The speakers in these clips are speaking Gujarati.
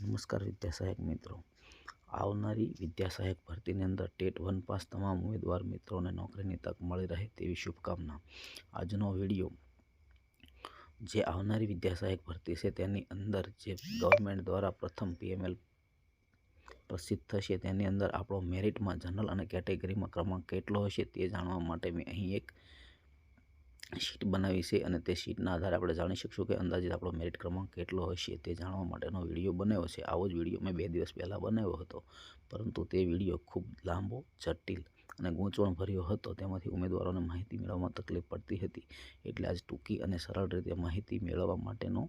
વિદ્યા સહાયક મિત્રો. આવનારી વિદ્યાસહાયક ભરતીની અંદર ટેટ વન પાસ તમામ ઉમેદવાર મિત્રોને નોકરીની તક મળી રહે તેવી શુભકામના. આજનો વીડિયો જે આવનારી વિદ્યાસહાયક ભરતી છે તેની અંદર જે ગવર્મેન્ટ દ્વારા પ્રથમ પીએમએલ પ્રસિદ્ધ થશે તેની અંદર આપણો મેરિટમાં જનરલ અને કેટેગરીમાં ક્રમાંક કેટલો હશે તે જાણવા માટે મેં અહીં એક શીટ બનાવી છે અને તે શીટના આધારે આપણે જાણી શકશું કે અંદાજિત આપણો મેરિટ ક્રમાંક કેટલો હશે તે જાણવા માટેનો વીડિયો બનાવ્યો છે આવો જ વીડિયો મેં બે દિવસ પહેલાં બનાવ્યો હતો. પરંતુ તે વીડિયો ખૂબ લાંબો, જટિલ અને ગૂંચવણભર્યો હતો. તેમાંથી ઉમેદવારોને માહિતી મેળવવામાં તકલીફ પડતી હતી. એટલે આજ ટૂંકી અને સરળ રીતે માહિતી મેળવવા માટેનો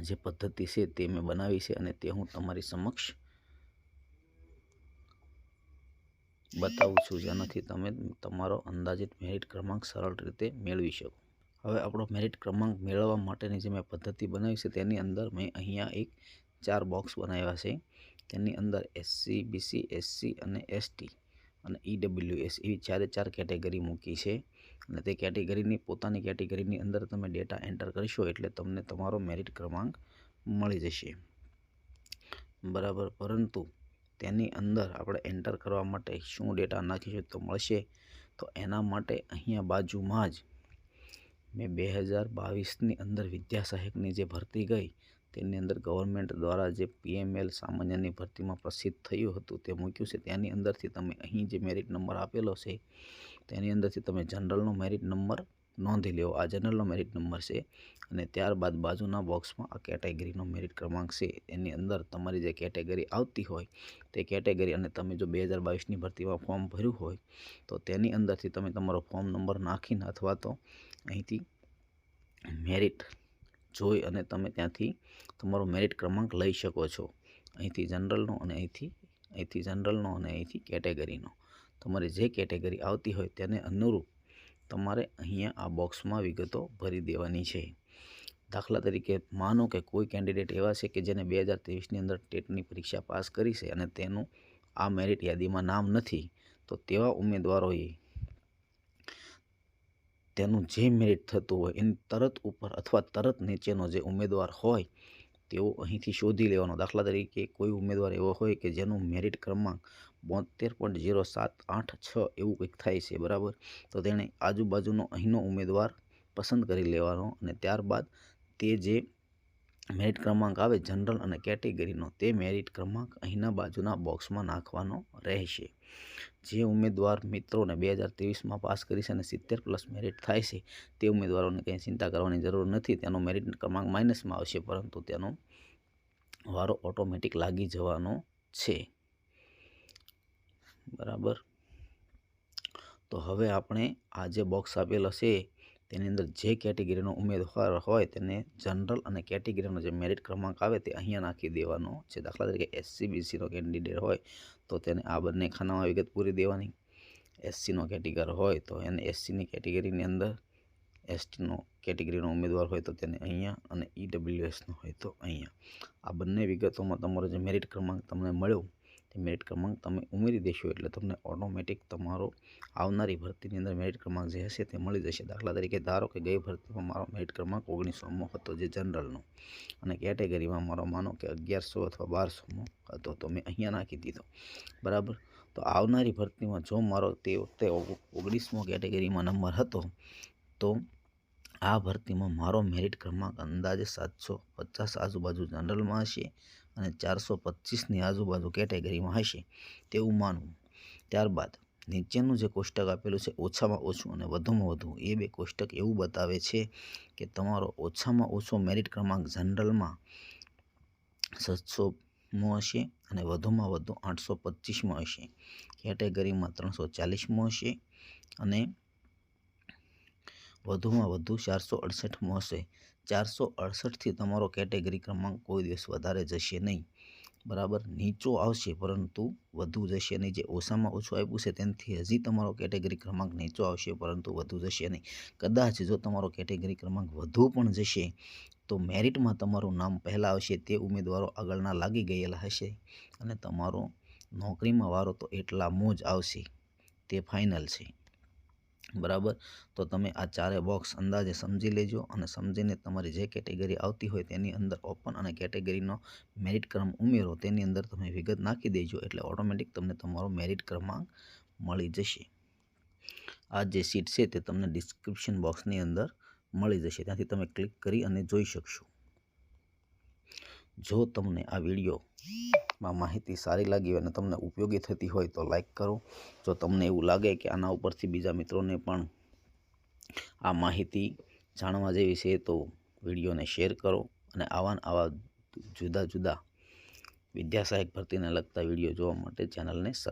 જે પદ્ધતિ છે તે મેં બનાવી છે અને તે હું તમારી સમક્ષ બતાવું છું જેનાથી તમે તમારો અંદાજિત મેરિટ ક્રમાંક સરળ રીતે મેળવી શકો. હવે આપણો મેરિટ ક્રમાંક મેળવવા માટેની જે મેં પદ્ધતિ બનાવી છે તેની અંદર મેં અહીંયા એક ચાર બોક્સ બનાવ્યા છે. તેની અંદર એસસી બીસી એસસી અને એસટી અને ઈડબ્લ્યુએસ એવી ચારે ચાર કેટેગરી મૂકી છે. અને તે કેટેગરીની પોતાની કેટેગરીની અંદર તમે ડેટા એન્ટર કરશો એટલે તમને તમારો મેરિટ ક્રમાંક મળી જશે. બરાબર, પરંતુ તેની અંદર આપણે એન્ટર કરવા માટે શું ડેટા નાખીશું તો મળશે. તો એના માટે અહીંયા બાજુમાં જ મેં બે હજાર બાવીસની અંદર વિદ્યા સહાયકની જે ભરતી ગઈ, તેની અંદર ગવર્મેન્ટ દ્વારા જે પીએમએલ સામાન્યની ભરતીમાં પ્રસિદ્ધ થયું હતું તે મૂક્યું છે. તેની અંદરથી તમે અહીં જે મેરિટ નંબર આપેલો છે, તેની અંદરથી તમે જનરલનો મેરિટ નંબર નોંધી લેવો આ જનરલનો મેરિટ નંબર છે અને ત્યારબાદ બાજુના બોક્સમાં આ કેટેગરીનો મેરિટ ક્રમાંક છે. એની અંદર તમારી જે કેટેગરી આવતી હોય, તે કેટેગરી અને તમે જો બે હજાર બાવીસની ભરતીમાં ફોર્મ ભર્યું હોય, તો તેની અંદરથી તમે તમારો ફોર્મ નંબર નાખીને અથવા તો અહીંથી મેરિટ જોઈ અને તમે ત્યાંથી તમારો મેરિટ ક્રમાંક લઈ શકો છો. અહીંથી જનરલનો અને અહીંથી અહીંથી જનરલનો અને અહીંથી કેટેગરીનો તમારી જે કેટેગરી આવતી હોય તેને અનુરૂપ તમારે અહીંયા આ બોક્સમાં વિગતો ભરી દેવાની છે. દાખલા તરીકે, માનો કે કોઈ કેન્ડિડેટ એવા છે કે જેને બે હજાર ત્રેવીસની અંદર ટેટની પરીક્ષા પાસ કરી છે અને તેનું આ મેરિટ યાદીમાં નામ નથી, તો તેવા ઉમેદવારોએ તેનું જે મેરિટ થતું હોય એની તરત ઉપર અથવા તરત નીચેનો જે ઉમેદવાર હોય તેઓ અહીંથી શોધી લેવાનો દાખલા તરીકે કોઈ ઉમેદવાર એવો હોય કે જેનું મેરિટ ક્રમાંક બોતેર પોઈન્ટ ઝીરો સાત આઠ છ એવું કંઈક થાય છે, બરાબર? તો તેણે આજુબાજુનો અહીંનો ઉમેદવાર પસંદ કરી લેવાનો અને ત્યારબાદ તે જે મેરિટ ક્રમાંક આવે જનરલ અને કેટેગરીનો તે મેરિટ ક્રમાંક અહીંના બાજુના બોક્સમાં નાખવાનો રહેશે. જે ઉમેદવાર મિત્રોને બે હજાર ત્રેવીસમાં પાસ કરી છે અને સિત્તેર પ્લસ મેરિટ થાય છે, તે ઉમેદવારોને કંઈ ચિંતા કરવાની જરૂર નથી. તેનો મેરિટ ક્રમાંક માઇનસમાં આવશે, પરંતુ તેનો વારો ઓટોમેટિક લાગી જવાનો છે. બરાબર? તો હવે આપણે આ જે બોક્સ આપેલો છે તેની અંદર જે કેટેગરીનો ઉમેદવાર હોય તેને જનરલ અને કેટેગરીનો જે મેરિટ ક્રમાંક આવે તે અહીંયા નાખી દેવાનો છે. દાખલા તરીકે એસસી બીસીનો કેન્ડિડેટ હોય તો તેને આ બંને ખાનામાં વિગત પૂરી દેવાની. એસસીનો કેટેગર હોય તો એને એસસીની કેટેગરીની અંદર એસટીનો કેટેગરીનો ઉમેદવાર હોય તો તેને અહીંયા અને ઈડબ્લ્યુએસનો હોય તો અહીંયા. આ બંને વિગતોમાં તમારો જે મેરિટ ક્રમાંક તમને મળ્યો તે મેરિટ ક્રમાંક તમે ઉમેરી દેશો એટલે તમને ઓટોમેટિક તમારો આવનારી ભરતીની અંદર મેરિટ ક્રમાંક જે હશે તે મળી જશે. દાખલા તરીકે ધારો કે ગઈ ભરતીમાં મારો મેરિટ ક્રમાંક ઓગણીસોમો હતો, જે જનરલનો. અને કેટેગરીમાં મારો માનો કે અગિયારસો અથવા બારસોમો હતો, તો મેં અહીંયા નાખી દીધો. બરાબર? તો આવનારી ભરતીમાં જો મારો તે વખતે ઓગણીસમો કેટેગરીમાં નંબર હતો, તો આ ભરતીમાં મારો મેરિટ ક્રમાંક અંદાજે સાતસો પચાસ આજુબાજુ જનરલમાં હશે. અને ચારસો પચીસની આજુબાજુ કેટેગરીમાં હશે, તેવું માનવું. ત્યારબાદ, નીચેનું જે કોષ્ટક આપેલું છે, ઓછામાં ઓછું અને વધુમાં વધુ, એ બે કોષ્ટક એવું બતાવે છે કે તમારો ઓછામાં ઓછો મેરિટ ક્રમાંક જનરલમાં સાતસોમો હશે અને વધુમાં વધુ આઠસો પચીસમાં હશે. કેટેગરીમાં ત્રણસો ચાલીસમાં હશે અને વધુમાં વધુ ચારસો અડસઠમાં હશે. ચારસો અડસઠથી તમારો કેટેગરી ક્રમાંક કોઈ દિવસ વધારે જશે નહીં. બરાબર? નીચો આવશે, પરંતુ વધુ જશે નહીં. જે ઓછામાં ઓછું આપ્યું છે, તેનાથી હજી તમારો કેટેગરી ક્રમાંક નીચો આવશે, પરંતુ વધુ જશે નહીં. કદાચ જો તમારો કેટેગરી ક્રમાંક વધુ પણ જશે, તો મેરિટમાં તમારું નામ પહેલાં આવશે, તે ઉમેદવારો આગળના લાગી ગયેલા હશે અને તમારો નોકરીમાં વારો તો એટલામાં જ આવશે. તે ફાઇનલ છે. બરાબર? તો તમે આ ચારે બોક્સ અંદાજે સમજી લેજો અને સમજીને તમારી જે કેટેગરી આવતી હોય તેની અંદર ઓપન અને કેટેગરીનો મેરિટ ક્રમ ઉમેરો. તેની અંદર તમે વિગત નાખી દેજો એટલે ઓટોમેટિક તમને તમારો મેરિટ ક્રમાંક મળી જશે. આ જે સીટ છે તે તમને ડિસ્ક્રિપ્શન બોક્સની અંદર મળી જશે. ત્યાંથી તમે ક્લિક કરી અને જોઈ શકશો. જો તમને આ વિડીયોમાં માહિતી સારી લાગી અને તમને ઉપયોગી થતી હોય તો લાઈક કરો. જો તમને એવું લાગે કે આના ઉપરથી બીજા મિત્રોને પણ આ માહિતી જાણવા જેવી છે તો વિડીયોને શેર કરો અને આવા આવા જુદા જુદા વિદ્યાસહાયક ભરતીને લગતા વીડિયો જોવા માટે ચેનલને સબ